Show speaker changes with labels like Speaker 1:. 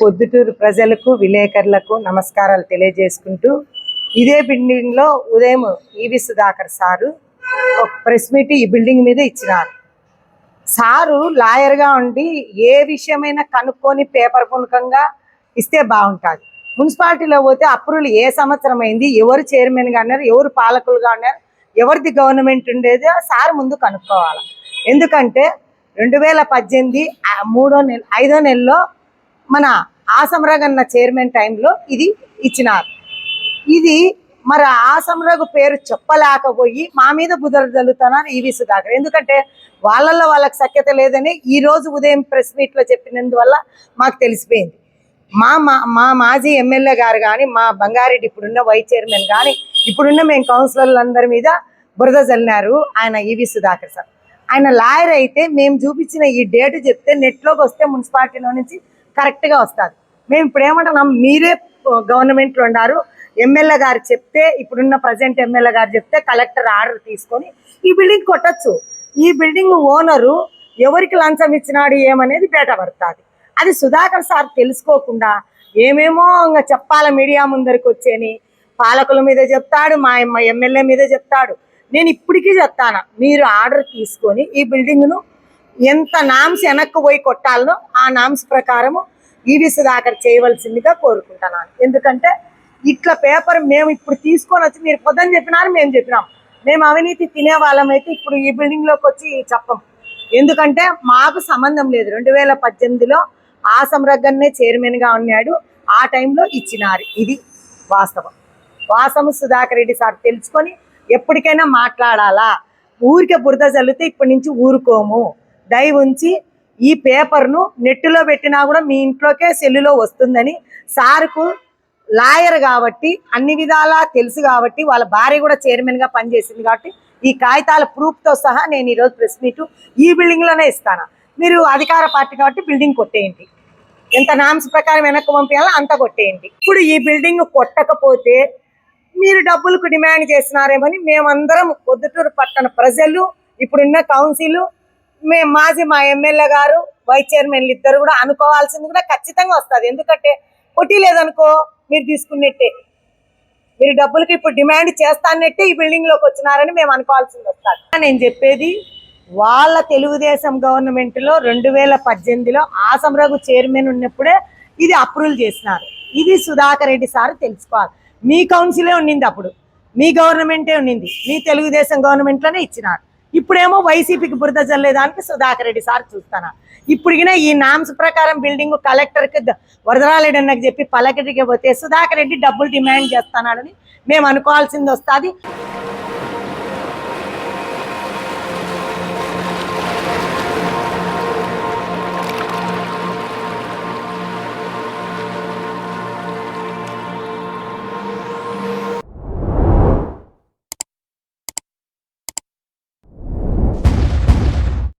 Speaker 1: పొద్దుటూరు ప్రజలకు విలేకరులకు నమస్కారాలు తెలియజేసుకుంటూ ఇదే బిల్డింగ్లో ఉదయం ఈవి సుధాకర్ సారు ఒక ప్రెస్ మీట్ ఈ బిల్డింగ్ మీద ఇచ్చినారు. సారు లాయర్గా ఉండి ఏ విషయమైనా కనుక్కొని పేపర్ పునకంగా ఇస్తే బాగుంటుంది. మున్సిపాలిటీలో పోతే అప్రూవల్ ఏ సంవత్సరం అయింది ఎవరు చైర్మన్గా ఉన్నారు ఎవరు పాలకులుగా ఉన్నారు ఎవరిది గవర్నమెంట్ ఉండేదో సార్ ముందు కనుక్కోవాలి. ఎందుకంటే రెండు వేల పద్దెనిమిది మూడో నెల ఐదో నెలలో మన ఆసమరగన్న చైర్మన్ టైంలో ఇది ఇచ్చినారు. ఇది మరి ఆసమరగు పేరు చెప్పలేకపోయి మా మీద బుధలు జల్లుతున్నారు ఈవి సుధాకర్. ఎందుకంటే వాళ్ళల్లో వాళ్ళకి సఖ్యత లేదని ఈ రోజు ఉదయం ప్రెస్ మీట్లో చెప్పినందువల్ల మాకు తెలిసిపోయింది. మా మా మా మాజీ ఎమ్మెల్యే గారు కానీ మా బంగారెడ్డి ఇప్పుడున్న వైస్ చైర్మన్ కానీ ఇప్పుడున్న మేము కౌన్సిలర్లు అందరి మీద బురద జల్లినారు ఆయన ఈవి సుధాకర్ సార్. ఆయన లాయర్ అయితే మేము చూపించిన ఈ డేట్ చెప్తే నెట్లోకి వస్తే మున్సిపాలిటీలో నుంచి కరెక్ట్గా వస్తుంది. మేము ఇప్పుడు ఏమంటున్నాం మీరే గవర్నమెంట్లో ఉన్నారు ఎమ్మెల్యే గారు చెప్తే ఇప్పుడున్న ప్రజెంట్ ఎమ్మెల్యే గారు చెప్తే కలెక్టర్ ఆర్డర్ తీసుకొని ఈ బిల్డింగ్ కొట్టచ్చు. ఈ బిల్డింగ్ ఓనరు ఎవరికి లంచం ఇచ్చినాడు ఏమనేది బయటపడుతుంది అది సుధాకర్ సార్ తెలుసుకోకుండా ఏమేమో ఇంకా చెప్పాల మీడియా ముందరికి వచ్చేని. పాలకుల మీద చెప్తాడు మా మా ఎమ్మెల్యే మీద చెప్తాడు. నేను ఇప్పటికీ చెప్తాను మీరు ఆర్డర్ తీసుకొని ఈ బిల్డింగ్ను ఎంత నామ్స్ వెనక్కి పోయి కొట్టాలనో ఆ నామ్స్ ప్రకారము ఈవి సుధాకర్ చేయవలసిందిగా కోరుకుంటున్నాను. ఎందుకంటే ఇట్లా పేపర్ మేము ఇప్పుడు తీసుకొని వచ్చి మీరు పొద్దని చెప్పినారు మేము చెప్పినాం. మేము అవినీతి తినే వాళ్ళమైతే ఇప్పుడు ఈ బిల్డింగ్లోకి వచ్చి చెప్పం. ఎందుకంటే మాకు సంబంధం లేదు. రెండు వేల పద్దెనిమిదిలో ఆ రగ్గన్నే చైర్మన్గా ఉన్నాడు. ఆ టైంలో ఇచ్చినారు. ఇది వాస్తవం. వాసము సుధాకర్ రెడ్డి సార్ తెలుసుకొని ఎప్పటికైనా మాట్లాడాలా? ఊరికే బురద చల్లితే ఇప్పటి నుంచి ఊరుకోము. దయ ఉంచి ఈ పేపర్ను నెట్లో పెట్టినా కూడా మీ ఇంట్లోకే సెల్లులో వస్తుందని సార్కు లాయర్ కాబట్టి అన్ని విధాలా తెలుసు కాబట్టి వాళ్ళ భార్య కూడా చైర్మన్గా పనిచేసింది కాబట్టి ఈ కాగితాల ప్రూఫ్తో సహా నేను ఈరోజు ప్రెస్ మీట్ ఈ బిల్డింగ్లోనే ఇస్తాను. మీరు అధికార పార్టీ కాబట్టి బిల్డింగ్ కొట్టేయండి. ఎంత నామ్స్ ప్రకారం వెనక్కి పంపించాలో అంత కొట్టేయండి. ఇప్పుడు ఈ బిల్డింగ్ కొట్టకపోతే మీరు డబ్బులకు డిమాండ్ చేస్తున్నారేమని మేమందరం పొద్దుటూరు పట్టణ ప్రజలు ఇప్పుడున్న కౌన్సిల్ మేము మాజీ మా ఎమ్మెల్యే గారు వైస్ చైర్మన్లు ఇద్దరు కూడా అనుకోవాల్సింది కూడా ఖచ్చితంగా వస్తుంది. ఎందుకంటే పొట్టి లేదనుకో మీరు తీసుకున్నట్టే. మీరు డబ్బులకి ఇప్పుడు డిమాండ్ చేస్తానట్టే ఈ బిల్డింగ్లోకి వచ్చినారని మేము అనుకోవాల్సింది వస్తారు నేను చెప్పేది వాళ్ళ తెలుగుదేశం గవర్నమెంట్లో రెండు వేల పద్దెనిమిదిలో ఆసమరగు చైర్మన్ ఉన్నప్పుడే ఇది అప్రూవల్ చేసినారు. ఇది సుధాకర్ రెడ్డి సార్ తెలుసుకోవాలి. మీ కౌన్సిలే ఉండింది అప్పుడు. మీ గవర్నమెంటే ఉండింది మీ తెలుగుదేశం గవర్నమెంట్లోనే ఇచ్చినారు. ఇప్పుడేమో వైసీపీకి బురద చల్లేదానికి సుధాకర్ రెడ్డి సార్ చూస్తాను. ఇప్పుడుగిన ఈ నామ్స్ ప్రకారం బిల్డింగ్ కలెక్టర్కి వరదరాలేడు అన్నకు చెప్పి పలకటికి పోతే సుధాకర్ రెడ్డి డబ్బులు డిమాండ్ చేస్తున్నాడని మేము అనుకోవాల్సింది వస్తుంది